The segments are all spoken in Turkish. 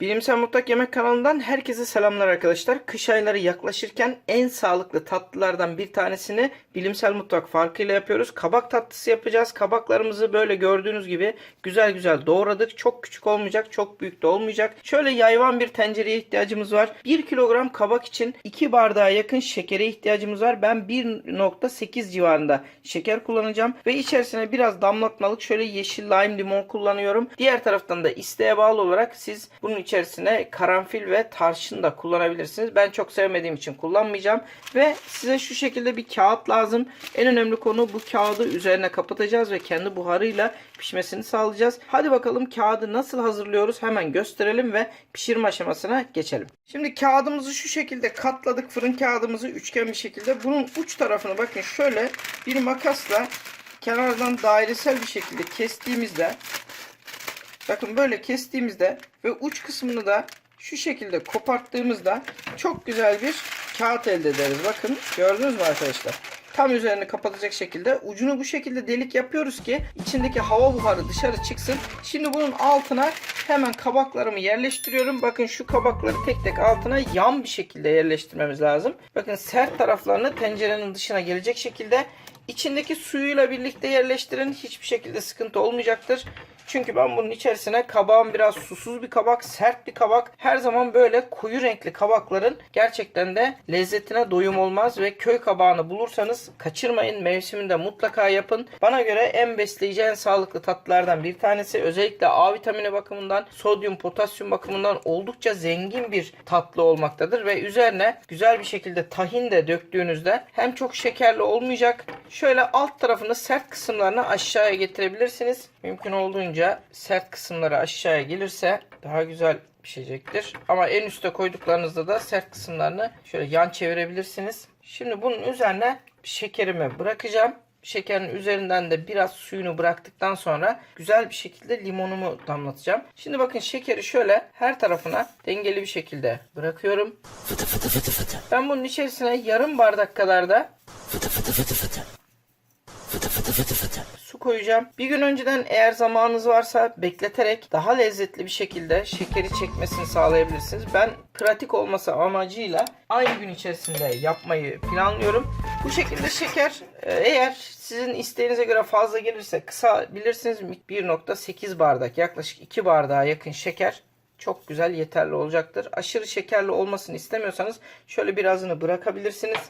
Bilimsel Mutfak Yemek kanalından herkese selamlar arkadaşlar. Kış ayları yaklaşırken en sağlıklı tatlılardan bir tanesini Bilimsel Mutfak farkıyla yapıyoruz. Kabak tatlısı yapacağız. Kabaklarımızı böyle gördüğünüz gibi güzel güzel doğradık. Çok küçük olmayacak, çok büyük de olmayacak. Şöyle yayvan bir tencereye ihtiyacımız var. 1 kilogram kabak için 2 bardağa yakın şekere ihtiyacımız var. Ben 1.8 civarında şeker kullanacağım. Ve içerisine biraz damlatmalık şöyle yeşil lime limon kullanıyorum. Diğer taraftan da isteğe bağlı olarak siz bunun içerisine karanfil ve tarçın da kullanabilirsiniz. Ben çok sevmediğim için kullanmayacağım. Ve size şu şekilde bir kağıt lazım. En önemli konu bu kağıdı üzerine kapatacağız ve kendi buharıyla pişmesini sağlayacağız. Hadi bakalım kağıdı nasıl hazırlıyoruz hemen gösterelim ve pişirme aşamasına geçelim. Şimdi kağıdımızı şu şekilde katladık. Fırın kağıdımızı üçgen bir şekilde. Bunun uç tarafını bakın şöyle bir makasla kenardan dairesel bir şekilde kestiğimizde bakın böyle kestiğimizde ve uç kısmını da şu şekilde koparttığımızda çok güzel bir kağıt elde ederiz. Bakın gördünüz mü arkadaşlar? Tam üzerini kapatacak şekilde ucunu bu şekilde delik yapıyoruz ki içindeki hava buharı dışarı çıksın. Şimdi bunun altına hemen kabaklarımı yerleştiriyorum. Bakın şu kabakları tek tek altına yan bir şekilde yerleştirmemiz lazım. Bakın sert taraflarını tencerenin dışına gelecek şekilde içindeki suyuyla birlikte yerleştirin. Hiçbir şekilde sıkıntı olmayacaktır. Çünkü ben bunun içerisine kabağım biraz susuz bir kabak, sert bir kabak. Her zaman böyle koyu renkli kabakların gerçekten de lezzetine doyum olmaz ve köy kabağını bulursanız kaçırmayın. Mevsiminde mutlaka yapın. Bana göre en besleyici, en sağlıklı tatlılardan bir tanesi. Özellikle A vitamini bakımından, sodyum, potasyum bakımından oldukça zengin bir tatlı olmaktadır ve üzerine güzel bir şekilde tahin de döktüğünüzde hem çok şekerli olmayacak. Şöyle alt tarafını sert kısımlarını aşağıya getirebilirsiniz. Mümkün olduğunca sert kısımları aşağıya gelirse daha güzel pişecektir. Ama en üste koyduklarınızda da sert kısımlarını şöyle yan çevirebilirsiniz. Şimdi bunun üzerine şekerimi bırakacağım. Şekerin üzerinden de biraz suyunu bıraktıktan sonra güzel bir şekilde limonumu damlatacağım. Şimdi bakın şekeri şöyle her tarafına dengeli bir şekilde bırakıyorum. Fıtı fıtı fıtı fıtı. Ben bunun içerisine yarım bardak kadar da Fıtı fıtı fıtı fıtı. Fıtı fıtı fıtı fıtı. su koyacağım. Bir gün önceden eğer zamanınız varsa bekleterek daha lezzetli bir şekilde şekeri çekmesini sağlayabilirsiniz. Ben pratik olması amacıyla aynı gün içerisinde yapmayı planlıyorum. Bu şekilde şeker e, eğer sizin isteğinize göre fazla gelirse kısa bilirsiniz 1.8 bardak yaklaşık 2 bardağa yakın şeker çok güzel yeterli olacaktır. Aşırı şekerli olmasını istemiyorsanız şöyle birazını bırakabilirsiniz.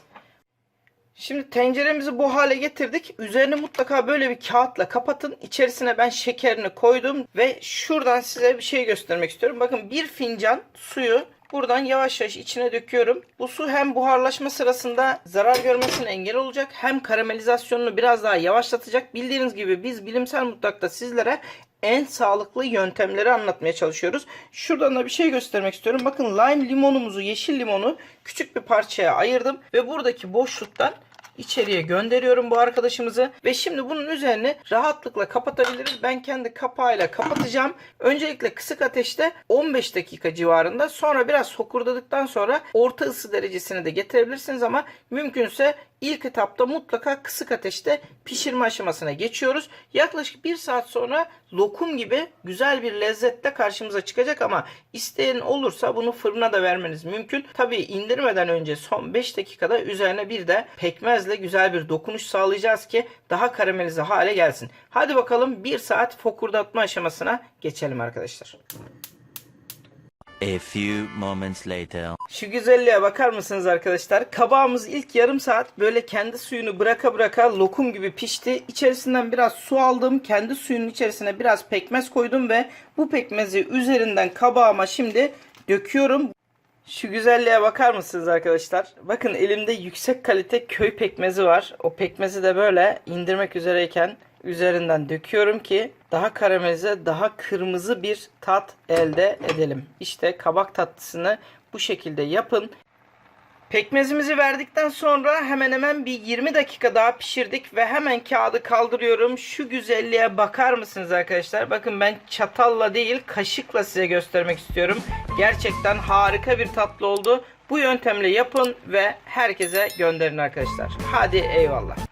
Şimdi tenceremizi bu hale getirdik. Üzerini mutlaka böyle bir kağıtla kapatın. İçerisine ben şekerini koydum ve şuradan size bir şey göstermek istiyorum. Bakın bir fincan suyu buradan yavaş yavaş içine döküyorum. Bu su hem buharlaşma sırasında zarar görmesine engel olacak hem karamelizasyonunu biraz daha yavaşlatacak. Bildiğiniz gibi biz bilimsel mutfakta sizlere en sağlıklı yöntemleri anlatmaya çalışıyoruz. Şuradan da bir şey göstermek istiyorum. Bakın lime limonumuzu, yeşil limonu küçük bir parçaya ayırdım ve buradaki boşluktan içeriye gönderiyorum bu arkadaşımızı ve şimdi bunun üzerini rahatlıkla kapatabiliriz. Ben kendi kapağıyla kapatacağım. Öncelikle kısık ateşte 15 dakika civarında sonra biraz fokurdadıktan sonra orta ısı derecesine de getirebilirsiniz ama mümkünse ilk etapta mutlaka kısık ateşte pişirme aşamasına geçiyoruz. Yaklaşık 1 saat sonra lokum gibi güzel bir lezzetle karşımıza çıkacak ama isteyen olursa bunu fırına da vermeniz mümkün. Tabi indirmeden önce son 5 dakikada üzerine bir de pekmezle güzel bir dokunuş sağlayacağız ki daha karamelize hale gelsin. Hadi bakalım 1 saat fokurdatma aşamasına geçelim arkadaşlar. A few moments later. Şu güzelliğe bakar mısınız arkadaşlar? Kabağımız ilk yarım saat böyle kendi suyunu bıraka bıraka lokum gibi pişti. İçerisinden biraz su aldım. Kendi suyunun içerisine biraz pekmez koydum ve bu pekmezi üzerinden kabağıma şimdi döküyorum. Şu güzelliğe bakar mısınız arkadaşlar? Bakın elimde yüksek kalite köy pekmezi var. O pekmezi de böyle indirmek üzereyken üzerinden döküyorum ki daha karamelize, daha kırmızı bir tat elde edelim. İşte kabak tatlısını bu şekilde yapın. Pekmezimizi verdikten sonra hemen hemen bir 20 dakika daha pişirdik ve hemen kağıdı kaldırıyorum. Şu güzelliğe bakar mısınız arkadaşlar? Bakın ben çatalla değil kaşıkla size göstermek istiyorum. Gerçekten harika bir tatlı oldu. Bu yöntemle yapın ve herkese gönderin arkadaşlar. Hadi eyvallah.